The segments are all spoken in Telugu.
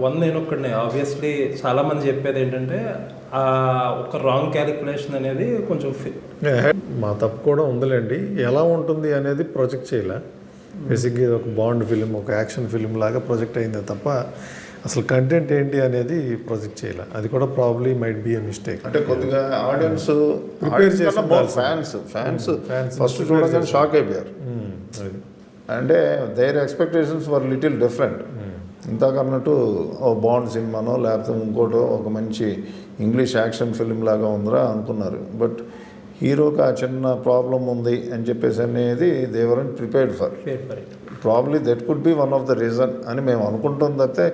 వన్ నేను ఒక్కడిని. ఆబ్వియస్లీ చాలా మంది చెప్పేది ఏంటంటే ఆ ఒక రాంగ్ క్యాలిక్యులేషన్ అనేది కొంచెం ఏ, మా తప్పు కూడా ఉందిలేండి. ఎలా ఉంటుంది అనేది ప్రొజెక్ట్ చేయలే. బేసిక్గా ఇది ఒక బాండ్ ఫిలిం ఒక యాక్షన్ ఫిలిం లాగా ప్రొజెక్ట్ అయిందే తప్ప అసలు కంటెంట్ ఏంటి అనేది ప్రొజెక్ట్ చేయలే. అది కూడా probably might be a mistake అంటే కొద్దిగా ఆడియన్స్ Prepare చేసి ఉండాల్సింది. ఫ్యాన్స్ ఫ్యాన్స్ ఫస్ట్ చూడగానే షాక్ అయిపోయారు. అది. అంటే their expectations for little different ఇందాక అన్నట్టు ఓ బాండ్ సినిమానో లేకపోతే ఇంకోటో ఒక మంచి ఇంగ్లీష్ యాక్షన్ ఫిల్మ్ లాగా ఉందిరా అనుకున్నారు. బట్ హీరోకి ఆ చిన్న ప్రాబ్లం ఉంది అని చెప్పేసి అనేది Devara and prepared for probably that could be one of the reason అని మేము అనుకుంటాం తప్పితే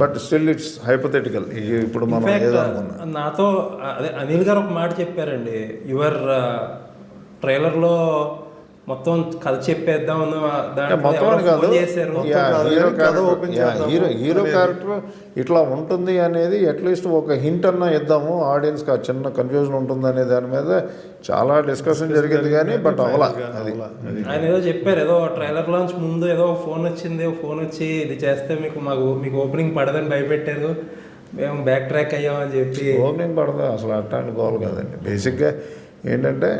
బట్ స్టిల్ ఇట్స్ హైపోథెటికల్ ఇప్పుడు మనం నాతో అదే అనిల్ గారు ఒక మాట చెప్పారండి. యువర్ ట్రైలర్లో మొత్తం కథ చెప్పేద్దాం మొత్తం హీరో హీరో. క్యారెక్టర్ ఇట్లా ఉంటుంది అనేది అట్లీస్ట్ ఒక హింట్ అన్నా ఇద్దాము. ఆడియన్స్కి ఆ చిన్న కన్ఫ్యూజన్ ఉంటుంది అనే దాని మీద చాలా డిస్కషన్ జరిగింది కానీ బట్ అవలా. అది అది ఆయన ఏదో చెప్పారు ఏదో ట్రైలర్ లాంచ్ ముందు ఏదో ఫోన్ వచ్చింది ఫోన్ వచ్చి ఇది చేస్తే మీకు మాకు మీకు ఓపెనింగ్ పడదని భయపెట్టారు. మేము బ్యాక్ ట్రాక్ అయ్యామని చెప్పి ఓపెనింగ్ పడదు అసలు అట్లాంటి గోల్ కాదండి. బేసిక్గా ఏంటంటే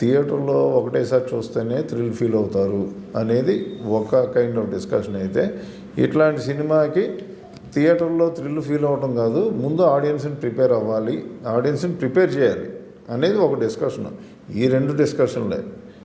థియేటర్లో ఒకటేసారి చూస్తేనే థ్రిల్ ఫీల్ అవుతారు అనేది ఒక కైండ్ ఆఫ్ డిస్కషన్ అయితే ఇట్లాంటి సినిమాకి థియేటర్లో థ్రిల్ ఫీల్ అవ్వటం కాదు ముందు ఆడియన్స్ని ప్రిపేర్ అవ్వాలి ఆడియన్స్ని ప్రిపేర్ చేయాలి అనేది ఒక డిస్కషన్ ఈ రెండు డిస్కషన్లే